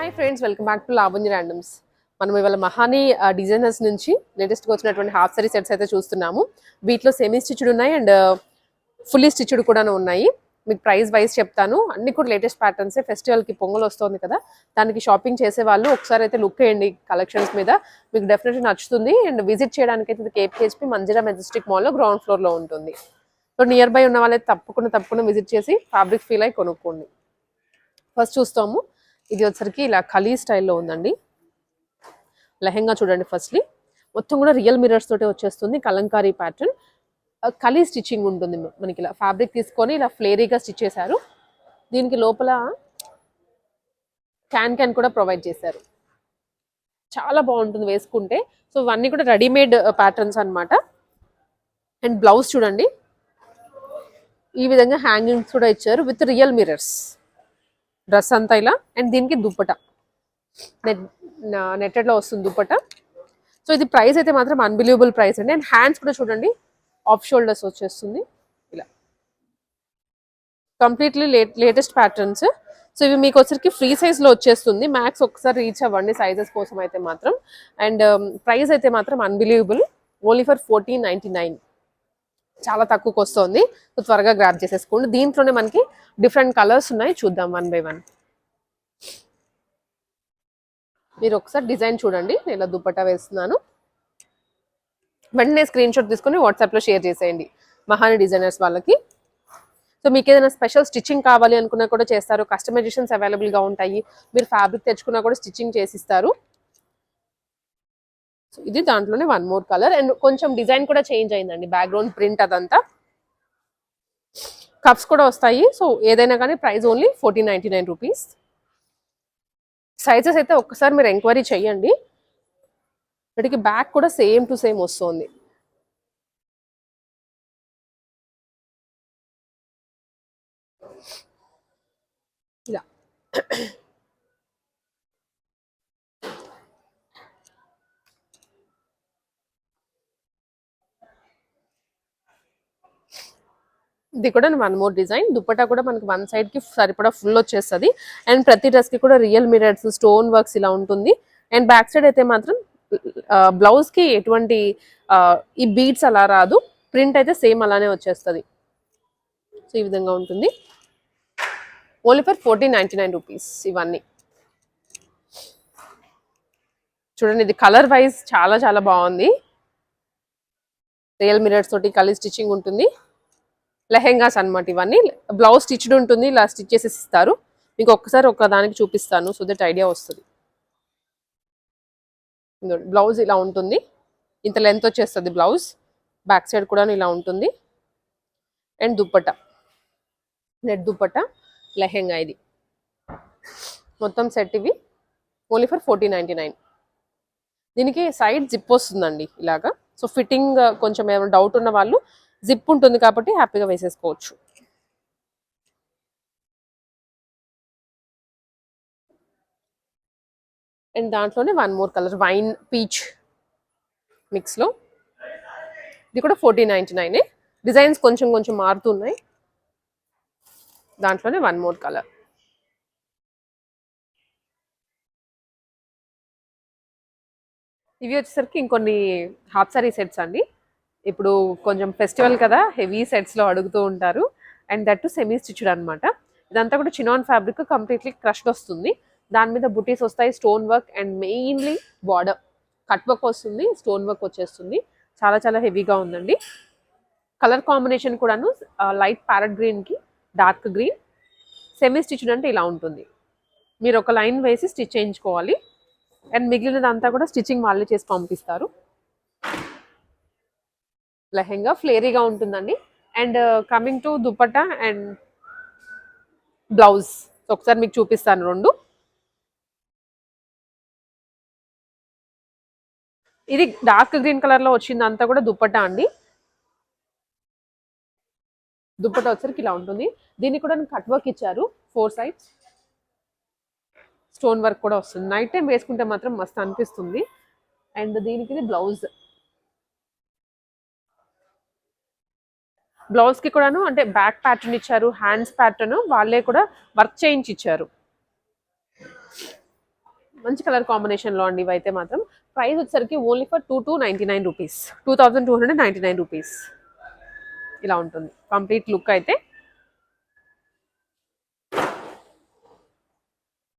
Hi friends welcome back to Lavanya randoms మనం ఇవాళ మహాని designers నుంచి లేటెస్ట్గా వచ్చినటువంటి హాఫ్ సారీ సెట్స్ అయితే చూస్తున్నాము. వీటిలో సెమీ స్టిచ్డ్ ఉన్నాయి అండ్ ఫుల్లీ స్టిచ్డ్ కూడా ఉన్నాయి. మీకు ప్రైస్ వైజ్ చెప్తాను. అన్ని కూడా లేటెస్ట్ ప్యాటర్న్సే ఫెస్టివల్కి పొంగల్ వస్తుంది కదా. దానికి షాపింగ్ చేసే వాళ్ళు ఒకసారి అయితే లుక్ వేయండి కలెక్షన్స్ మీద. మీకు డెఫినెట్గా నచ్చుతుంది. అండ్ విజిట్ చేయడానికి అయితే కేపీహెచ్పి మంజిరా మెజెస్టిక్ మాల్లో గ్రౌండ్ ఫ్లోర్లో ఉంటుంది. సో నియర్ బై ఉన్న వాళ్ళైతే తప్పకుండా తప్పకుండా విజిట్ చేసి ఫ్యాబ్రిక్ ఫీల్ అయి కొనుక్కోండి. ఫస్ట్ చూస్తాము. ఇది వచ్చరికి ఇలా ఖలీ స్టైల్లో ఉందండి. లెహెంగా చూడండి ఫస్ట్లీ మొత్తం కూడా రియల్ మిరర్స్ తోటే వచ్చేస్తుంది కలంకారీ ప్యాటర్న్ కలీ స్టిచ్చింగ్ ఉంటుంది మనకి ఇలా ఫ్యాబ్రిక్ తీసుకొని ఇలా ఫ్లేరీగా స్టిచ్ చేశారు. దీనికి లోపల క్యాన్ క్యాన్ కూడా ప్రొవైడ్ చేశారు. చాలా బాగుంటుంది వేసుకుంటే. సో ఇవన్నీ కూడా రెడీమేడ్ ప్యాటర్న్స్ అన్నమాట. అండ్ బ్లౌజ్ చూడండి. ఈ విధంగా హ్యాంగింగ్స్ కూడా ఇచ్చారు విత్ రియల్ మిరర్స్ డ్రెస్ అంతా ఇలా. అండ్ దీనికి దుప్పట. నెట్ నెట్టెడ్లో వస్తుంది దుప్పట. సో ఇది ప్రైస్ అయితే మాత్రం అన్బిలీవబుల్ ప్రైస్ అండి. అండ్ హ్యాండ్స్ కూడా చూడండి ఆఫ్ షోల్డర్స్ వచ్చేస్తుంది. ఇలా. Completely late latest patterns so ఇవి మీకు వచ్చరికి ఫ్రీ సైజ్లో వచ్చేస్తుంది. మ్యాక్స్ ఒకసారి రీచ్ అవ్వండి సైజెస్ కోసం అయితే మాత్రం. అండ్ um, ప్రైస్ అయితే మాత్రం unbelievable only for fourteen ninety nine చాలా తక్కువకి వస్తుంది. సో త్వరగా గ్రాప్ చేసేసుకోండి. దీంట్లోనే మనకి డిఫరెంట్ కలర్స్ ఉన్నాయి. చూద్దాం వన్ బై వన్ మీరు ఒకసారి డిజైన్ చూడండి. నేను ఇలా దుప్పట్టా వేస్తున్నాను. వెంటనే స్క్రీన్ షాట్ తీసుకొని వాట్సాప్లో షేర్ చేసేయండి. మహాని డిజైనర్స్ వాళ్ళకి. సో మీకు ఏదైనా స్పెషల్ స్టిచ్చింగ్ కావాలి అనుకున్నా కూడా చేస్తారు. కస్టమైజేషన్స్ అవైలబుల్గా ఉంటాయి. మీరు ఫ్యాబ్రిక్ తెచ్చుకున్నా కూడా స్టిచ్చింగ్ చేసిస్తారు. ఇది దాంట్లోనే వన్ మోర్ కలర్ అండ్ కొంచెం డిజైన్ కూడా చేంజ్ అయిందండి బ్యాక్గ్రౌండ్ ప్రింట్ అదంతా. కప్స్ కూడా వస్తాయి. సో ఏదైనా కానీ price only fourteen ninety nine rupees sizes అయితే ఒక్కసారి మీరు ఎంక్వైరీ చేయండి వీటికి బ్యాక్ కూడా సేమ్ టు సేమ్ వస్తుంది. ఇలా. ఇది కూడా వన్ మోర్ డిజైన్. దుప్పటా కూడా మనకి వన్ సైడ్కి సరిపడా ఫుల్ వచ్చేస్తుంది. అండ్ ప్రతి డ్రెస్కి కూడా రియల్ మిరర్స్ స్టోన్ వర్క్స్ ఇలా ఉంటుంది. అండ్ బ్యాక్ సైడ్ అయితే మాత్రం బ్లౌజ్కి ఎటువంటి ఈ బీడ్స్ అలా రాదు. ప్రింట్ అయితే సేమ్ అలానే వచ్చేస్తుంది. సో ఈ విధంగా ఉంటుంది. Only for fourteen ninety nine rupees ఇవన్నీ. చూడండి ఇది కలర్ వైజ్ చాలా చాలా బాగుంది. రియల్ మిరర్స్ తోటి కలర్ స్టిచ్చింగ్ ఉంటుంది. లెహెంగాస్ అనమాట ఇవన్నీ. బ్లౌజ్ స్టిచ్డ్ ఉంటుంది ఇలా స్టిచ్ చేసి ఇస్తారు. మీకు ఒక్కసారి ఒక దానికి చూపిస్తాను సో దట్ ఐడియా వస్తుంది. బ్లౌజ్ ఇలా ఉంటుంది. ఇంత లెంత్ వచ్చేస్తుంది బ్లౌజ్. బ్యాక్ సైడ్ కూడా ఇలా ఉంటుంది. అండ్ దుప్పట. నెట్ దుప్పట లెహెంగా ఇది. మొత్తం సెట్ ఇవి. Only for forty ninety nine దీనికి సైడ్ జిప్ వస్తుందండి ఇలాగా. సో ఫిట్టింగ్ కొంచెం ఏమైనా డౌట్ ఉన్న వాళ్ళు జిప్ ఉంటుంది కాబట్టి హ్యాపీగా వేసేసుకోవచ్చు. అండ్ దాంట్లోనే one more colour wine peach మిక్స్లో. ఇది కూడా ఫోర్టీన్ నైంటీ నైనే. డిజైన్స్ కొంచెం కొంచెం మారుతున్నాయి. దాంట్లోనే వన్ మోర్ కలర్. ఇవి వచ్చేసరికి ఇంకొన్ని హాఫ్ సారీ సెట్స్ అండి. ఇప్పుడు కొంచెం ఫెస్టివల్ కదా హెవీ సెట్స్లో అడుగుతూ ఉంటారు. And that to semi stitched అనమాట ఇదంతా కూడా చినాన్ ఫ్యాబ్రిక్ కంప్లీట్లీ క్రష్డ్ వస్తుంది. దాని మీద బుటీస్ వస్తాయి stone work and mainly border cut work వస్తుంది స్టోన్ వర్క్ వచ్చేస్తుంది. చాలా చాలా హెవీగా ఉందండి. కలర్ కాంబినేషన్ కూడాను లైట్ ప్యారెట్ గ్రీన్కి డార్క్ గ్రీన్ సెమీ స్టిచ్డ్ అంటే ఇలా ఉంటుంది. మీరు ఒక లైన్ వేసి స్టిచ్ చేయించుకోవాలి. అండ్ మిగిలినదంతా కూడా స్టిచ్చింగ్ వాళ్ళే చేసి పంపిస్తారు. లెహెంగా ఫ్లేరీగా ఉంటుందండి. And uh, coming to dupatta and blouse. ఒకసారి మీకు చూపిస్తాను రెండు. ఇది డార్క్ గ్రీన్ కలర్లో వచ్చింది అంతా కూడా దుప్పట్టా అండి. దుప్పట్టా వచ్చరికి ఇలా ఉంటుంది. దీనికి కూడా కట్ వర్క్ ఇచ్చారు ఫోర్ సైడ్స్ స్టోన్ వర్క్ కూడా వస్తుంది. నైట్ టైం వేసుకుంటే మాత్రం మస్తు అనిపిస్తుంది. అండ్ దీనికి ఇది బ్లౌజ్. బ్లౌజ్కి కూడాను అంటే బ్యాక్ ప్యాటర్న్ ఇచ్చారు హ్యాండ్స్ ప్యాటర్న్ వాళ్ళే కూడా వర్క్ చేయించి ఇచ్చారు మంచి కలర్ కాంబినేషన్లో అండి ఇవైతే మాత్రం. ప్రైస్ వచ్చేసరికి only for two two ninety nine rupees. Two thousand two hundred ninety nine rupees. ఇలా ఉంటుంది. కంప్లీట్ లుక్ అయితే.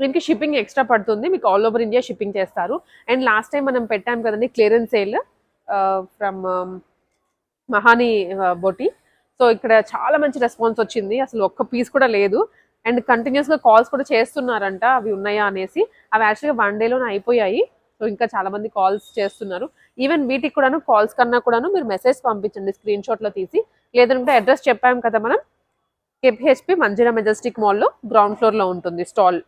దీనికి షిప్పింగ్ ఎక్స్ట్రా పడుతుంది. మీకు ఆల్ ఓవర్ ఇండియా షిప్పింగ్ చేస్తారు. అండ్ లాస్ట్ టైం మనం పెట్టాం కదండి క్లియరెన్స్ సేల్ ఫ్రమ్ మహాని బొటి. సో ఇక్కడ చాలా మంచి రెస్పాన్స్ వచ్చింది. అసలు ఒక్క పీస్ కూడా లేదు. అండ్ కంటిన్యూస్గా కాల్స్ కూడా చేస్తున్నారంట. అవి ఉన్నాయా అనేసి. అవి యాక్చువల్గా వన్ డేలోనే అయిపోయాయి. సో ఇంకా చాలా మంది కాల్స్ చేస్తున్నారు. ఈవెన్ వీటికి కూడాను కాల్స్ కన్నా కూడాను మీరు మెసేజ్ పంపించండి స్క్రీన్ షాట్లో తీసి. లేదంటే అడ్రస్ చెప్పాం కదా మనం. కేపీహెచ్పి మంజిరా మెజెస్టిక్ మాల్లో గ్రౌండ్ ఫ్లోర్లో ఉంటుంది స్టాల్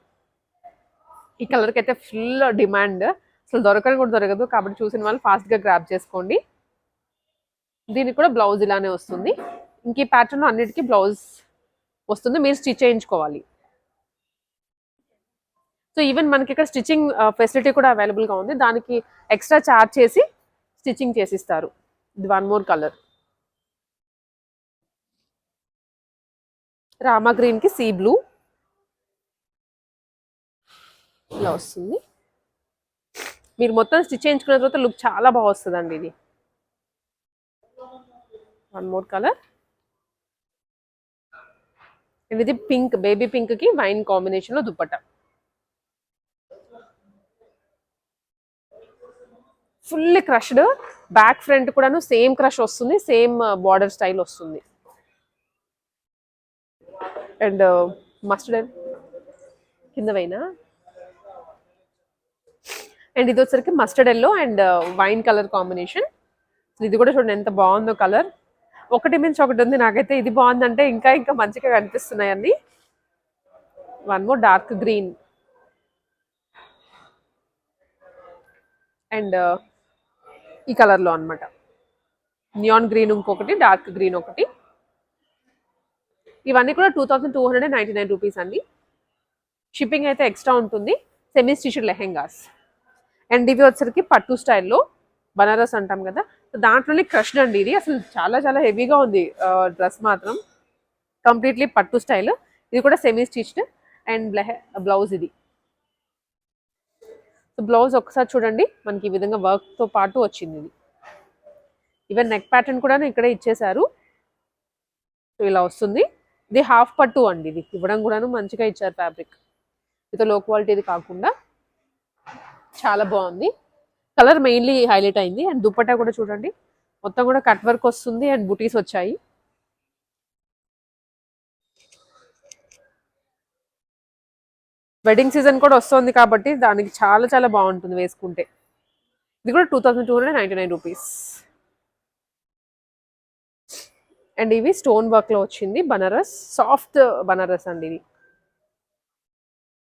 ఈ కలర్కి అయితే ఫుల్ డిమాండ్ అసలు దొరకని కూడా దొరకదు. కాబట్టి చూసిన వాళ్ళు ఫాస్ట్గా గ్రాప్ చేసుకోండి. దీనికి కూడా బ్లౌజ్ ఇలానే వస్తుంది. ఇంక ఈ ప్యాటర్న్ అన్నిటికీ బ్లౌజ్ వస్తుంది. మీరు స్టిచ్ చేయించుకోవాలి. సో ఈవెన్ మనకి ఇక్కడ స్టిచ్చింగ్ ఫెసిలిటీ కూడా అవైలబుల్గా ఉంది. దానికి ఎక్స్ట్రా చార్జ్ చేసి స్టిచ్చింగ్ చేసిస్తారు. ఇది వన్ మోర్ కలర్ రామా గ్రీన్కి సీ బ్లూ ఇలా వస్తుంది. మీరు మొత్తం స్టిచ్ చేయించుకున్న తర్వాత లుక్ చాలా బాగా వస్తుందండి ఇది. వన్ మోర్ కలర్ ఇది పింక్ బేబీ పింక్కి వైన్ కాంబినేషన్లో dupatta fully crushed back front కూడాను సేమ్ క్రష్ వస్తుంది సేమ్ బార్డర్ స్టైల్ వస్తుంది. అండ్ మస్టర్డ్ కింద వైనా? అండ్ ఇది వచ్చరికి mustard yellow and wine colour combination. ఇది కూడా చూడండి ఎంత బాగుందో కలర్. ఒకటి మించి ఒకటి ఉంది. నాకైతే ఇది బాగుందంటే ఇంకా ఇంకా మంచిగా కనిపిస్తున్నాయి అన్ని one more dark green and ఈ కలర్లో అనమాట నియాన్ గ్రీన్ ఇంకొకటి డార్క్ గ్రీన్ ఒకటి. ఇవన్నీ కూడా two thousand two hundred ninety nine rupees అండి. షిప్పింగ్ అయితే ఎక్స్ట్రా ఉంటుంది. సెమీ స్టిచ్డ్ లెహెంగాస్ అండ్ ఇవి వచ్చరికి పట్టు స్టైల్లో బనారస్ అంటాం కదా దాంట్లోనే క్రష్డ్ అండి ఇది. అసలు చాలా చాలా హెవీగా ఉంది డ్రెస్ మాత్రం. కంప్లీట్లీ పట్టు స్టైల్. ఇది కూడా సెమీ స్టిచ్డ్ అండ్ బ్లౌజ్ ఇది. సో బ్లౌజ్ ఒకసారి చూడండి. మనకి ఈ విధంగా వర్క్తో పాటు వచ్చింది ఇది. ఈవెన్ నెక్ ప్యాటర్న్ కూడా ఇక్కడే ఇచ్చేశారు. సో ఇలా వస్తుంది. ఇది హాఫ్ పట్టు అండి ఇది. ఇవ్వడం కూడాను మంచిగా ఇచ్చారు ఫ్యాబ్రిక్ ఇది లో క్వాలిటీది కాకుండా. చాలా బాగుంది. కలర్ మెయిన్లీ హైలైట్ అయింది. అండ్ దుప్పటా కూడా చూడండి. మొత్తం కూడా కట్ వర్క్ వస్తుంది అండ్ బుటీస్ వచ్చాయి. వెడ్డింగ్ సీజన్ కూడా వస్తుంది కాబట్టి దానికి చాలా చాలా బాగుంటుంది వేసుకుంటే. ఇది కూడా two thousand two hundred ninety nine rupees and ఇవి స్టోన్ వర్క్లో వచ్చింది. బనారస్ సాఫ్ట్ బనారస్ అండి ఇది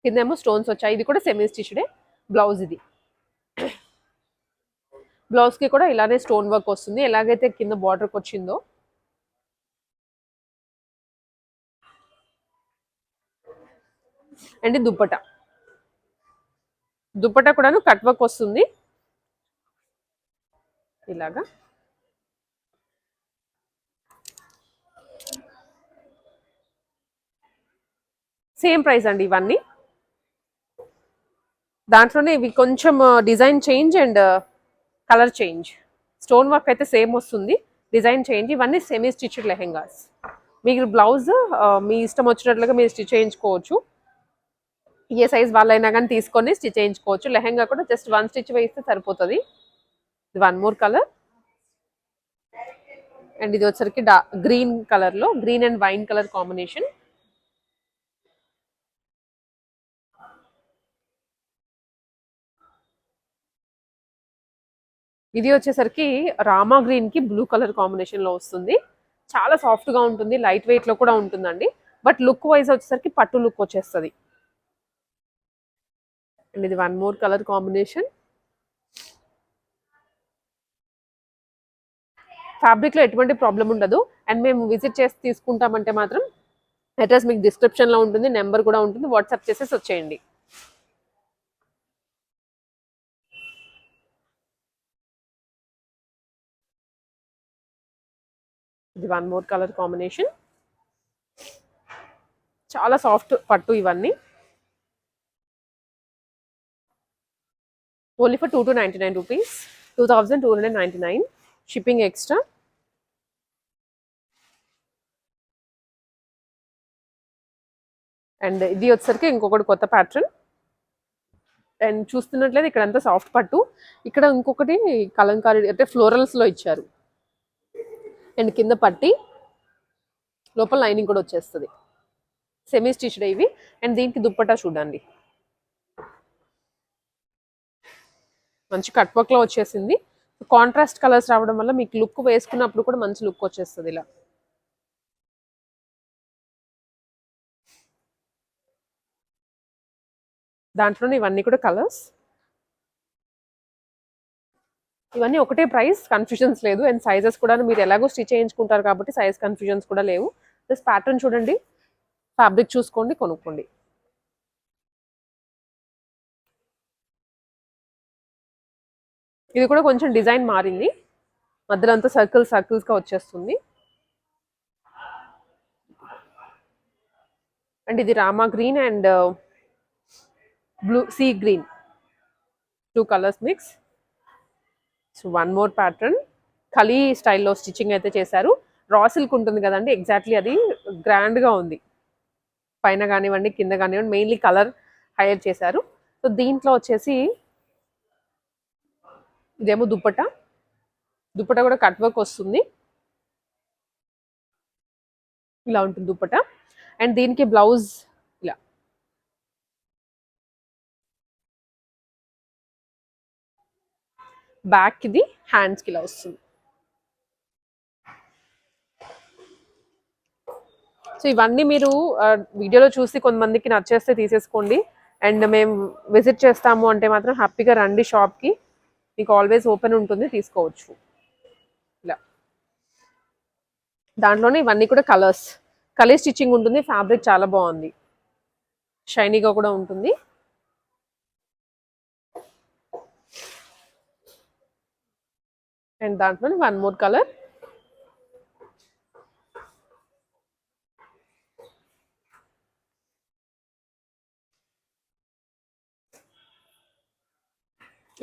కిందేమో స్టోన్స్ వచ్చాయి. ఇది కూడా సెమీ స్టిచ్డే బ్లౌజ్ ఇది. బ్లౌజ్కి కూడా ఇలానే స్టోన్ వర్క్ వస్తుంది. ఎలాగైతే కింద బార్డర్కి వచ్చిందో. అండ్ దుప్పట. దుప్పట కూడాను కట్ వర్క్ వస్తుంది. ఇలాగా. సేమ్ ప్రైస్ అండి ఇవన్నీ. దాంట్లోనే ఇవి కొంచెం design change and colour change. Stone work అయితే సేమ్ వస్తుంది. Design change. ఇవన్నీ సెమీ స్టిచ్డ్ లెహెంగాస్. మీకు బ్లౌజ్ మీ ఇష్టం వచ్చినట్లుగా మీరు స్టిచ్ చేయించుకోవచ్చు. ఏ సైజ్ వాళ్ళైనా కానీ తీసుకొని స్టిచ్ చేయించుకోవచ్చు. లెహెంగా కూడా జస్ట్ వన్ స్టిచ్ వేస్తే సరిపోతుంది. ఇది వన్ మోర్ కలర్ అండ్ ఇది వచ్చరికి డా గ్రీన్ కలర్లో green and wine colour combination ఇది వచ్చేసరికి రామా గ్రీన్కి బ్లూ కలర్ కాంబినేషన్లో వస్తుంది. చాలా సాఫ్ట్గా ఉంటుంది లైట్ వెయిట్లో కూడా ఉంటుందండి. బట్ లుక్ వైజ్ వచ్చేసరికి పట్టు లుక్ వచ్చేస్తుంది. అండ్ ఇది వన్ మోర్ కలర్ కాంబినేషన్. ఫ్యాబ్రిక్లో ఎటువంటి ప్రాబ్లం ఉండదు. అండ్ మేము విజిట్ చేసి తీసుకుంటామంటే మాత్రం అడ్రస్ మీకు డిస్క్రిప్షన్లో ఉంటుంది నెంబర్ కూడా ఉంటుంది వాట్సాప్ చేసేసి వచ్చేయండి. ఇది వన్ మోర్ కలర్ కాంబినేషన్. చాలా సాఫ్ట్ పట్టు ఇవన్నీ. Only for two two ninety nine rupees. Two thousand two hundred ninety nine. Shipping extra. And ఇది వచ్చేసరికి ఇంకొకటి కొత్త ప్యాటర్న్. అండ్ చూస్తున్నట్లయితే ఇక్కడంతా సాఫ్ట్ పట్టు. ఇక్కడ ఇంకొకటి కలంకారీ అంటే ఫ్లోరల్స్లో ఇచ్చారు. అండ్ కింద పట్టి లోపల లైనింగ్ కూడా వచ్చేస్తుంది. సెమీ స్టిచ్డ్ ఇవి. అండ్ దీనికి దుప్పటా చూడండి. మంచి కట్ వర్క్లో వచ్చేసింది. కాంట్రాస్ట్ కలర్స్ రావడం వల్ల మీకు లుక్ వేసుకున్నప్పుడు కూడా మంచి లుక్ వచ్చేస్తుంది ఇలా. దాంట్లోనే ఇవన్నీ కూడా కలర్స్ ఇవన్నీ ఒకటే ప్రైస్ కన్ఫ్యూజన్స్ లేదు. అండ్ సైజెస్ కూడా మీరు ఎలాగో స్టిచ్ చేయించుకుంటారు కాబట్టి సైజ్ కన్ఫ్యూజన్స్ కూడా లేవు. ప్లస్ ప్యాటర్న్ చూడండి. ఫ్యాబ్రిక్ చూసుకోండి కొనుక్కోండి. ఇది కూడా కొంచెం డిజైన్ మారింది. మధ్యలో అంతా సర్కిల్ సర్కిల్స్గా వచ్చేస్తుంది. అండ్ ఇది Rama green and blue sea green two colours mix so one more pattern kali స్టైల్లో స్టిచ్చింగ్ అయితే చేశారు. రా సిల్క్ ఉంటుంది కదండి ఎగ్జాక్ట్లీ అది గ్రాండ్గా ఉంది. పైన కానివ్వండి కింద కానివ్వండి మెయిన్లీ కలర్ హైలైట్ చేశారు. సో దీంట్లో వచ్చేసి ఇదేమో దుప్పట. దుప్పట కూడా కట్ వర్క్ వస్తుంది. ఇలా ఉంటుంది దుప్పట. అండ్ దీనికి బ్లౌజ్ బ్యాక్ ఇది హ్యాండ్స్కి ఇలా వస్తుంది. సో ఇవన్నీ మీరు వీడియోలో చూసి కొంతమందికి నచ్చేస్తే తీసేసుకోండి. అండ్ మేము విజిట్ చేస్తాము అంటే మాత్రం హ్యాపీగా రండి షాప్కి. మీకు ఆల్వేస్ ఓపెన్ ఉంటుంది తీసుకోవచ్చు. ఇలా. దాంట్లోనే ఇవన్నీ కూడా కలర్స్. కలర్ స్టిచ్చింగ్ ఉంటుంది ఫ్యాబ్రిక్ చాలా బాగుంది. షైనీగా కూడా ఉంటుంది. అండ్ దాంట్లోనే వన్ మోర్ కలర్.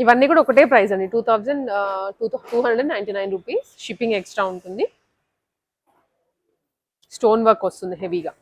ఇవన్నీ కూడా ఒకటే ప్రైస్ అండి. Two thousand two two hundred ninety nine rupees. Shipping extra ఉంటుంది. స్టోన్ వర్క్ వస్తుంది హెవీగా.